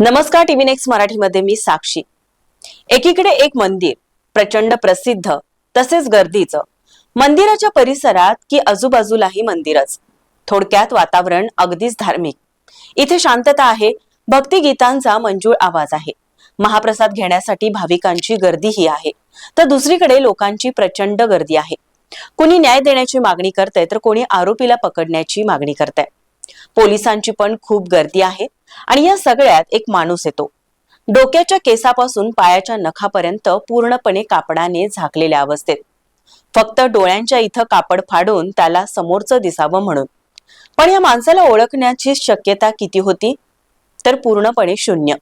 नमस्कार TV next मराठीमध्ये मी साक्षी. एकीकडे एक मंदिर प्रचंड प्रसिद्ध तसेच गर्दीचं. मंदिराच्या परिसरात की आजूबाजूलाही मंदिरच. थोडक्यात वातावरण अगदीच धार्मिक. इथे शांतता आहे भक्तिगीतांचा मंजूळ आवाज आहे. महाप्रसाद घेण्यासाठी भाविकांची गर्दीही आहे. तर दुसरीकडे लोकांची प्रचंड गर्दी आहे. कुणी न्याय देण्याची मागणी करते तर कोणी आरोपीला पकडण्याची मागणी करतंय. पोलिसांची पण खूप गर्दी आहे. आणि या सगळ्यात एक माणूस येतो. डोक्याच्या केसापासून पायाच्या नखापर्यंत पूर्णपणे कापडाने झाकलेल्या अवस्थेत. फक्त डोळ्यांच्या इथं कापड फाडून त्याला समोरचं दिसावं म्हणून. पण या माणसाला ओळखण्याची शक्यता किती होती? तर पूर्णपणे शून्य.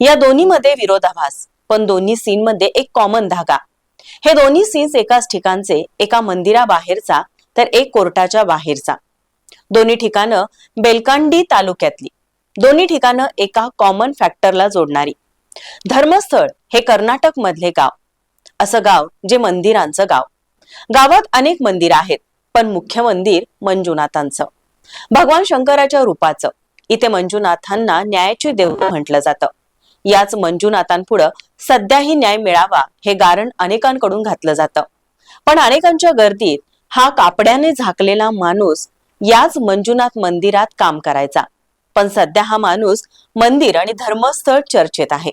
या दोन्हीमध्ये विरोधाभास पण दोन्ही सीन मध्ये एक कॉमन धागा. हे दोन्ही सीन्स एकाच ठिकाणचे एका मंदिराबाहेरचा तर एक कोर्टाच्या बाहेरचा. दोन्ही ठिकाणं बेलकांडी तालुक्यातली. दोन्ही ठिकाणं एका कॉमन फॅक्टरला जोडणारी. धर्मस्थळ हे कर्नाटक मधले गाव. असं गाव जे मंदिरांचं गाव. गावात अनेक मंदिर आहेत पण मुख्य मंदिर मंजुनाथांचं. भगवान शंकराच्या रूपाचं. इथे मंजुनाथांना न्यायाची देव म्हटलं जातं. याच मंजुनाथांपुढं सध्याही न्याय मिळावा हे गारण अनेकांकडून घातलं जातं. पण अनेकांच्या गर्दीत हा कापड्याने झाकलेला माणूस याच मंजुनाथ मंदिरात काम करायचा. पण सध्या हा माणूस मंदिर आणि धर्मस्थळ चर्चेत आहे.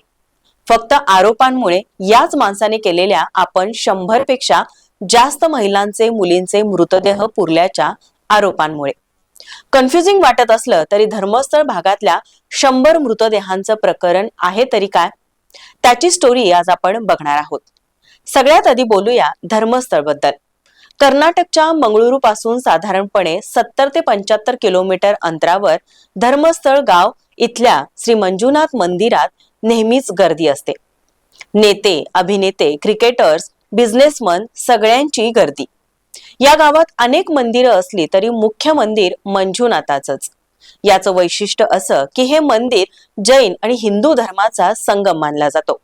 फक्त आरोपांमुळे याच माणसाने केलेल्या आपण शंभरपेक्षा जास्त महिलांचे मुलींचे मृतदेह पुरल्याच्या आरोपांमुळे. कन्फ्युजिंग वाटत असलं तरी धर्मस्थळ भागातल्या शंभर मृतदेहांचं प्रकरण आहे तरी काय? त्याची स्टोरी आज आपण बघणार आहोत. सगळ्यात आधी बोलूया धर्मस्थळबद्दल कर्नाटकच्या मंगळुरू पासून साधारणपणे सत्तर ते पंच्याहत्तर किलोमीटर अंतरावर धर्मस्थळ गाव इथल्या श्री मंजुनाथ मंदिरात नेहमीच गर्दी असते. नेते अभिनेते क्रिकेटर्स बिझनेसमन सगळ्यांची गर्दी. या गावात अनेक मंदिरं असली तरी मुख्य मंदिर मंजुनाथाचंच. याचं वैशिष्ट्य असं की हे मंदिर जैन आणि हिंदू धर्माचा संगम मानला जातो.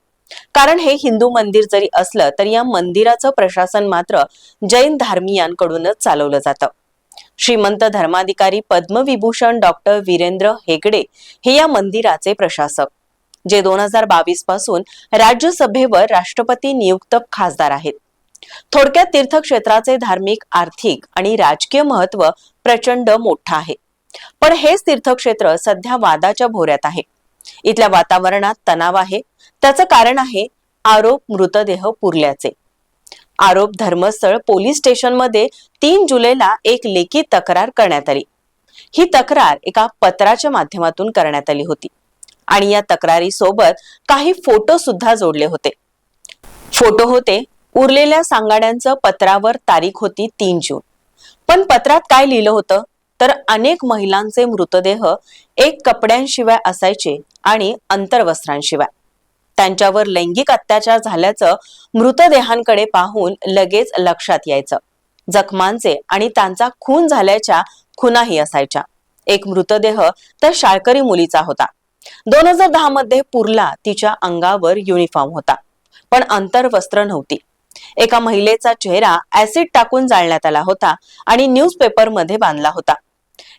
कारण हे हिंदू मंदिर जरी असलं तरी या मंदिराचं प्रशासन मात्र जैन धार्मियांकडूनच चालवलं जातं. श्रीमंत धर्माधिकारी पद्मविभूषण डॉक्टर वीरेंद्र हेगडे हे या मंदिराचे प्रशासक जे दोन हजार बावीसपासून राज्यसभेवर राष्ट्रपती नियुक्त खासदार आहेत. थोडक्यात तीर्थक्षेत्राचे धार्मिक आर्थिक आणि राजकीय महत्त्व प्रचंड मोठं आहे. पण हेच तीर्थक्षेत्र सध्या वादाच्या भोऱ्यात आहे. इथल्या वातावरणात तणाव आहे. त्याचं कारण आहे आरोप मृतदेह पुरल्याचे. आरोप धर्मस्थळ पोलीस स्टेशनमध्ये तीन जुलैला एक लेखी तक्रार करण्यात आली. ही तक्रार एका पत्राच्या माध्यमातून करण्यात आली होती आणि या तक्रारी सोबत काही फोटो सुद्धा जोडले होते. फोटो होते उरलेल्या सांगाड्यांचं पत्रावर तारीख होती तीन जून. पण पत्रात काय लिहिलं होतं? तर अनेक महिलांचे मृतदेह एक कपड्यांशिवाय असायचे आणि अंतर्वस्त्रांशिवाय. त्यांच्यावर लैंगिक अत्याचार झाल्याचं मृतदेहांकडे पाहून लगेच लक्षात यायचं. जखमांचे आणि त्यांचा खून झाल्याच्या खुनाही असायच्या. एक मृतदेह तर शाळकरी मुलीचा होता. दोन हजार दहा मध्ये पुरला तिच्या अंगावर युनिफॉर्म होता पण अंतर्वस्त्र नव्हती. एका महिलेचा चेहरा ऍसिड टाकून जाळण्यात आला होता आणि न्यूजपेपरमध्ये बांधला होता.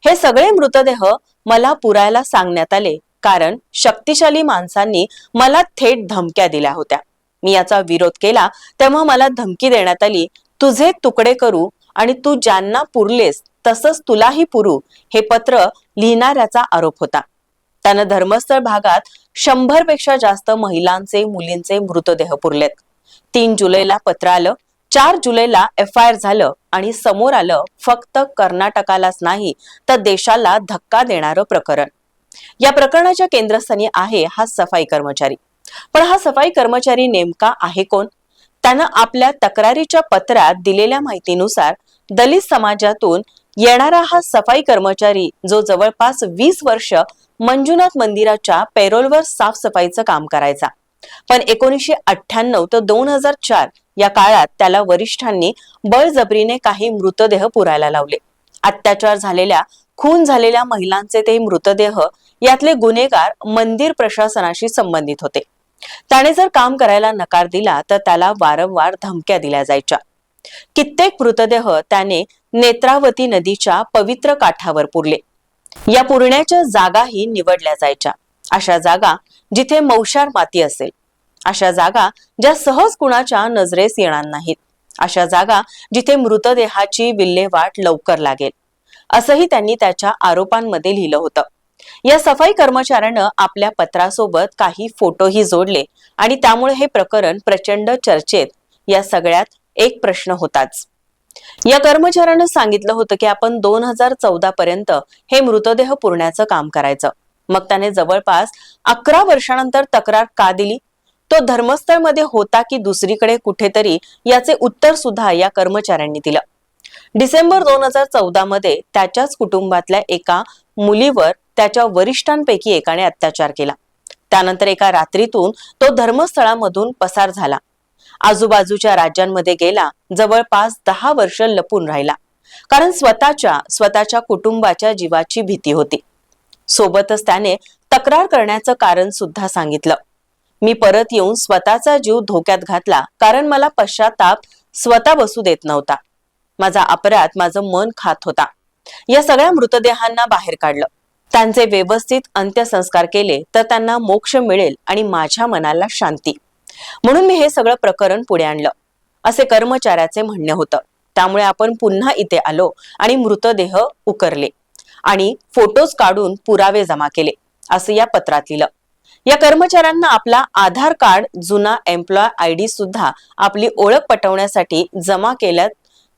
हे सगळे मृतदेह मला पुरायला सांगण्यात आले कारण शक्तिशाली माणसांनी मला थेट धमक्या दिल्या होत्या. मी याचा विरोध केला तेव्हा मला धमकी देण्यात आली तुझे तुकडे करू आणि तू ज्यांना पुरलेस तसंच तुलाही पुरू हे पत्र लिहिणाऱ्याचा आरोप होता. त्यानं धर्मस्थळ भागात शंभरपेक्षा जास्त महिलांचे मुलींचे मृतदेह पुरलेत. तीन जुलैला पत्र आलं चार जुलैला एफ आय आर झालं आणि समोर आलं फक्त कर्नाटकालाच नाही तर देशाला धक्का देणारं प्रकरण. या प्रकरणाच्या केंद्रस्थानी आहे हा सफाई कर्मचारी. पण हा सफाई कर्मचारी नेमका आहे कोण? त्यानं आपल्या तक्रारीच्या पत्रात दिलेल्या माहितीनुसार दलित समाजातून येणारा हा सफाई कर्मचारी जो जवळपास वीस वर्ष मंजुनाथ मंदिराच्या पेरोलवर साफसफाईचं काम करायचा. पण एकोणीसशे अठ्ठ्याण्णव ते दोन हजार चार या काळात त्याला वरिष्ठांनी बळजबरीने काही मृतदेह पुरायला लावले. अत्याचार झालेल्या खून झालेल्या महिलांचे ते मृतदेह यातले गुन्हेगार मंदिर प्रशासनाशी संबंधित होते. त्याने जर काम करायला नकार दिला तर त्याला वारंवार धमक्या दिल्या जायच्या. कित्येक मृतदेह त्याने नेत्रावती नदीच्या पवित्र काठावर पुरले. या पुरण्याच्या जागाही निवडल्या जायच्या. अशा जागा जिथे मौशार माती असेल. अशा जागा ज्या सहज कुणाच्या नजरेस येणार नाहीत. अशा जागा जिथे मृतदेहाची विल्हेवाट लवकर लागेल. असंही त्यांनी त्याच्या आरोपांमध्ये लिहिलं होतं. या सफाई कर्मचाऱ्यानं आपल्या पत्रासोबत काही फोटोही जोडले आणि त्यामुळे हे प्रकरण प्रचंड चर्चेत या सगळ्यात एक प्रश्न होताच. या कर्मचाऱ्यानं सांगितलं होतं की आपण दोन हजार चौदा पर्यंत हे मृतदेह पुरण्याचं काम करायचं. मग त्याने जवळपास अकरा वर्षानंतर तक्रार का दिली? तो धर्मस्थळमध्ये होता की दुसरीकडे कुठेतरी? याचे उत्तर सुद्धा या कर्मचाऱ्यांनी दिलं. डिसेंबर दोन हजार चौदा मध्ये त्याच्याच कुटुंबातल्या एका मुलीवर त्याच्या वरिष्ठांपैकी एकाने अत्याचार केला. त्यानंतर एका रात्रीतून तो धर्मस्थळामधून पसार झाला. आजूबाजूच्या राज्यांमध्ये गेला जवळपास दहा वर्ष लपून राहिला. कारण स्वतःच्या स्वतःच्या कुटुंबाच्या जीवाची भीती होती. सोबतच त्याने तक्रार करण्याचं कारण सुद्धा सांगितलं. मी परत येऊन स्वतःचा जीव धोक्यात घातला कारण मला पश्चाताप स्वतः बसू देत नव्हता. माझा अपराध माझं मन खात होता. या सगळ्या मृतदेहांना बाहेर काढलं. त्यांचे व्यवस्थित अंत्यसंस्कार केले तर त्यांना मोक्ष मिळेल आणि माझ्या मनाला शांती. म्हणून मी हे सगळं प्रकरण पुढे आणलं. असे कर्मचाऱ्याचे म्हणणे होतं. त्यामुळे आपण पुन्हा इथे आलो आणि मृतदेह उकरले. आणि फोटोज काढून पुरावे जमा केले. असं या पत्रात लिहिलं. या कर्मचाऱ्यांना आपला आधार कार्ड जुना एम्प्लॉय आय डी सुद्धा आपली ओळख पटवण्यासाठी जमा केल्या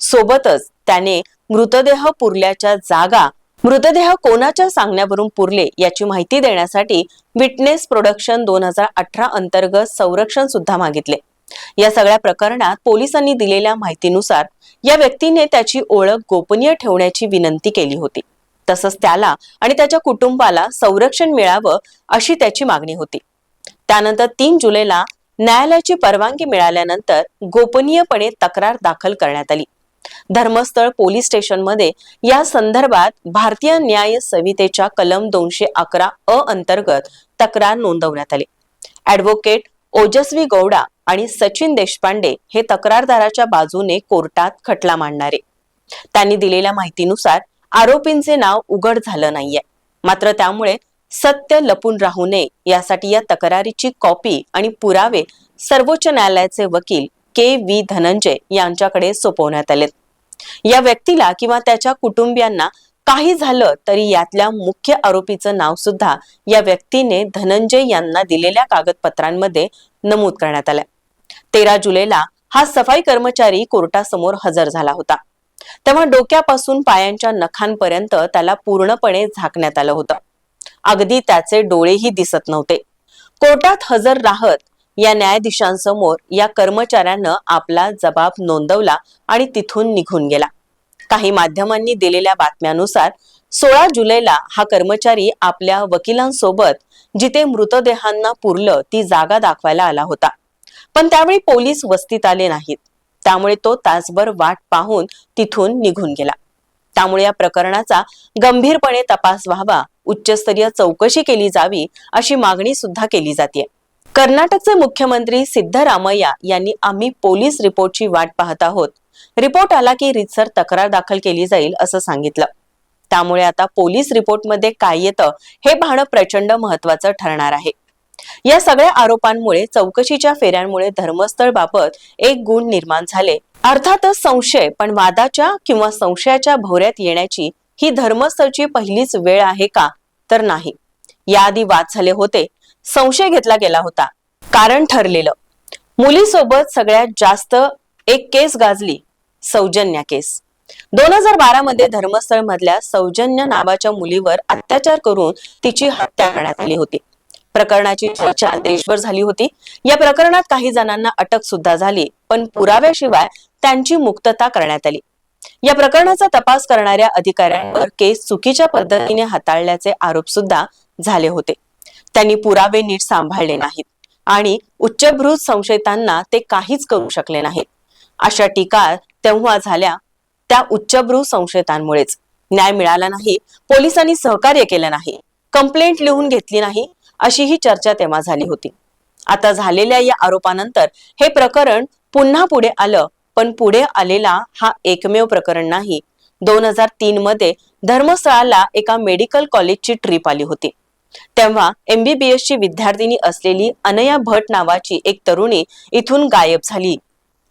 सोबतच त्याने मृतदेह पुरल्याच्या जागा मृतदेह कोणाच्या सांगण्यावरून पुरले याची माहिती देण्यासाठी विटनेस प्रोडक्शन दोन हजार अठरा अंतर्गत संरक्षण सुद्धा मागितले. या सगळ्या प्रकरणात पोलिसांनी दिलेल्या माहितीनुसार या व्यक्तीने त्याची ओळख गोपनीय ठेवण्याची विनंती केली होती. तसंच त्याला आणि त्याच्या कुटुंबाला संरक्षण मिळावं अशी त्याची मागणी होती. त्यानंतर तीन जुलैला न्यायालयाची परवानगी मिळाल्यानंतर गोपनीयपणे तक्रार दाखल करण्यात आली. धर्मस्थळ पोलीस स्टेशनमध्ये या संदर्भात भारतीय न्याय संहितेच्या कलम दोनशे अकरा अ अंतर्गत तक्रार नोंदवण्यात आली. ऍडव्होकेट ओजस्वी गौडा आणि सचिन देशपांडे हे तक्रारदाराच्या बाजूने कोर्टात खटला मांडणारे. त्यांनी दिलेल्या माहितीनुसार आरोपींचे नाव उघड झालं नाहीये. मात्र त्यामुळे सत्य लपून राहू नये यासाठी या तक्रारीची कॉपी आणि पुरावे सर्वोच्च न्यायालयाचे वकील के व्ही धनंजय यांच्याकडे सोपवण्यात आले या व्यक्तीला किंवा त्याच्या कुटुंबियांना काही झालं तरी यातल्या मुख्य आरोपीचं नाव सुद्धा या व्यक्तीने धनंजय यांना दिलेल्या कागदपत्रांमध्ये नमूद करण्यात आलंय. तेरा जुलैला हा सफाई कर्मचारी कोर्टासमोर हजर झाला होता. तेव्हा डोक्यापासून पायांच्या नखांपर्यंत त्याला पूर्णपणे झाकण्यात आलं होतं. अगदी त्याचे डोळेही दिसत नव्हते. कोर्टात हजर राहत या न्यायाधीशांसमोर या कर्मचाऱ्यानं आपला जबाब नोंदवला आणि तिथून निघून गेला. काही माध्यमांनी दिलेल्या बातम्यानुसार सोळा जुलैला हा कर्मचारी आपल्या वकिलांसोबत जिथे मृतदेहांना पुरलं ती जागा दाखवायला आला होता. पण त्यावेळी पोलीस वस्तीत आले नाहीत. त्यामुळे तो तासभर वाट पाहून तिथून निघून गेला. त्यामुळे या प्रकरणाचा गंभीरपणे तपास व्हावा उच्चस्तरीय चौकशी केली जावी अशी मागणी सुद्धा केली जाते कर्नाटकचे मुख्यमंत्री सिद्धरामय्या यांनी आम्ही पोलीस रिपोर्टची वाट पाहत आहोत. रिपोर्ट आला की रितसर तक्रार दाखल केली जाईल असं सांगितलं. त्यामुळे आता पोलीस रिपोर्टमध्ये काय येतं हे पाहणं प्रचंड महत्वाचं ठरणार आहे. या सगळ्या आरोपांमुळे चौकशीच्या फेऱ्यांमुळे धर्मस्थळ बाबत एक गुण निर्माण झाले. अर्थातच संशय पण वादाच्या किंवा संशयाच्या भोवऱ्यात येण्याची ही धर्मस्थळची पहिलीच वेळ आहे का? तर नाही. याआधी वाद झाले होते. संशय घेतला गेला होता. कारण ठरलेलं. मुलीसोबत सगळ्यात जास्त एक केस गाजली. सौजन्या केस. दोन हजार बारा मध्ये धर्मस्थळ मधल्या सौजन्य नावाच्या मुलीवर अत्याचार करून तिची हत्या करण्यात आली होती. प्रकरणाची चर्चा देशभर झाली होती. या प्रकरणात काही जणांना अटक सुद्धा झाली पण पुराव्याशिवाय त्यांची मुक्तता करण्यात आली. या प्रकरणाचा तपास करणाऱ्या अधिकाऱ्यांवर केस चुकीच्या पद्धतीने हाताळल्याचे आरोप सुद्धा झाले होते. त्यांनी पुरावे नीट सांभाळले नाहीत आणि उच्चभ्रूत संशयितांना ते काहीच करू शकले नाहीत. अशा टीका तेव्हा झाल्या त्या उच्चभ्रू संशयितांमुळेच. न्याय मिळाला नाही पोलिसांनी सहकार्य केलं नाही कंप्लेंट लिहून घेतली नाही अशी ही चर्चा तेव्हा झाली होती. आता झालेल्या या आरोपानंतर हे प्रकरण पुन्हा पुढे आलं पण पुढे आलेला हा एकमेव प्रकरण नाही. दोन हजार तीन मध्ये धर्मस्थळाला एका मेडिकल कॉलेजची ट्रिप आली होती. तेव्हा एमबीबीएस ची विद्यार्थिनी असलेली अनया भट नावाची एक तरुणी इथून गायब झाली.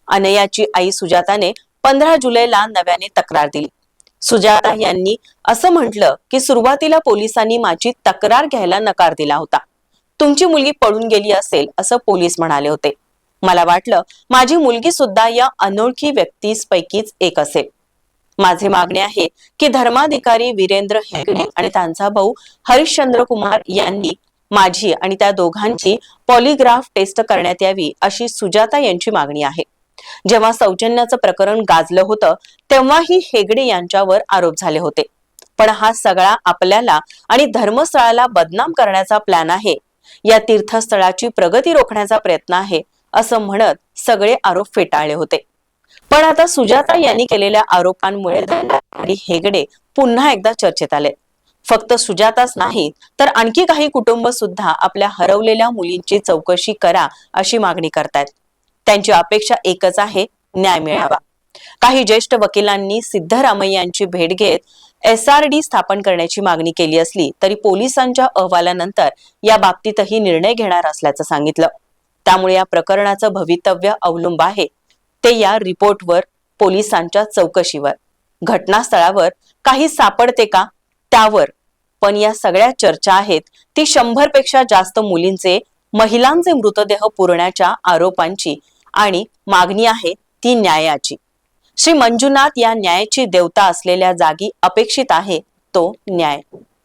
अनयाची आई सुजाताने पंधरा जुलैला नव्याने तक्रार दिली. सुजाता यांनी असं म्हटलं की सुरुवातीला पोलिसांनी माझी तक्रार घ्यायला नकार दिला होता. तुमची मुलगी पळून गेली असेल असं पोलीस म्हणाले होते. मला वाटलं माझी मुलगी सुद्धा या अनोळखी व्यक्तीपैकीच एक असेल. माझे मागणे आहे की धर्माधिकारी वीरेंद्र हेगडे आणि त्यांचा भाऊ हरिश्चंद्र कुमार यांनी माझी आणि त्या दोघांची पॉलिग्राफ टेस्ट करण्यात यावी अशी सुजाता यांची मागणी आहे. जेव्हा सौजन्याचं प्रकरण गाजलं होतं तेव्हाही हेगडे यांच्यावर आरोप झाले होते. पण हा सगळा आपल्याला आणि धर्मस्थळाला बदनाम करण्याचा प्लॅन आहे. या तीर्थस्थळाची प्रगती रोखण्याचा प्रयत्न आहे असं म्हणत सगळे आरोप फेटाळले होते. पण आता सुजाता यांनी केलेल्या आरोपांमुळे हेगडे पुन्हा एकदा चर्चेत आले. फक्त सुजाताच नाही तर आणखी काही कुटुंब सुद्धा आपल्या हरवलेल्या मुलींची चौकशी करा अशी मागणी करतायत. त्यांची अपेक्षा एकच आहे न्याय मिळावा. काही ज्येष्ठ वकिलांनी सिद्धरामय्यांची भेट घेत एस आर डी स्थापन करण्याची मागणी केली असली तरी पोलिसांच्या अहवालानंतर या बाबतीतही निर्णय घेणार असल्याचं सांगितलं. त्यामुळे या प्रकरणाचं भवितव्य अवलंब आहे ते या रिपोर्टवर पोलिसांच्या चौकशीवर. घटनास्थळावर काही सापडते का? त्यावर. पण या सगळ्या चर्चा आहेत ती शंभरपेक्षा जास्त मुलींचे महिलांचे मृतदेह पुरण्याच्या आरोपांची आणि मागणी आहे ती न्यायाची. श्री मंजुनाथ या न्यायाची देवता असलेल्या जागी अपेक्षित आहे तो न्याय.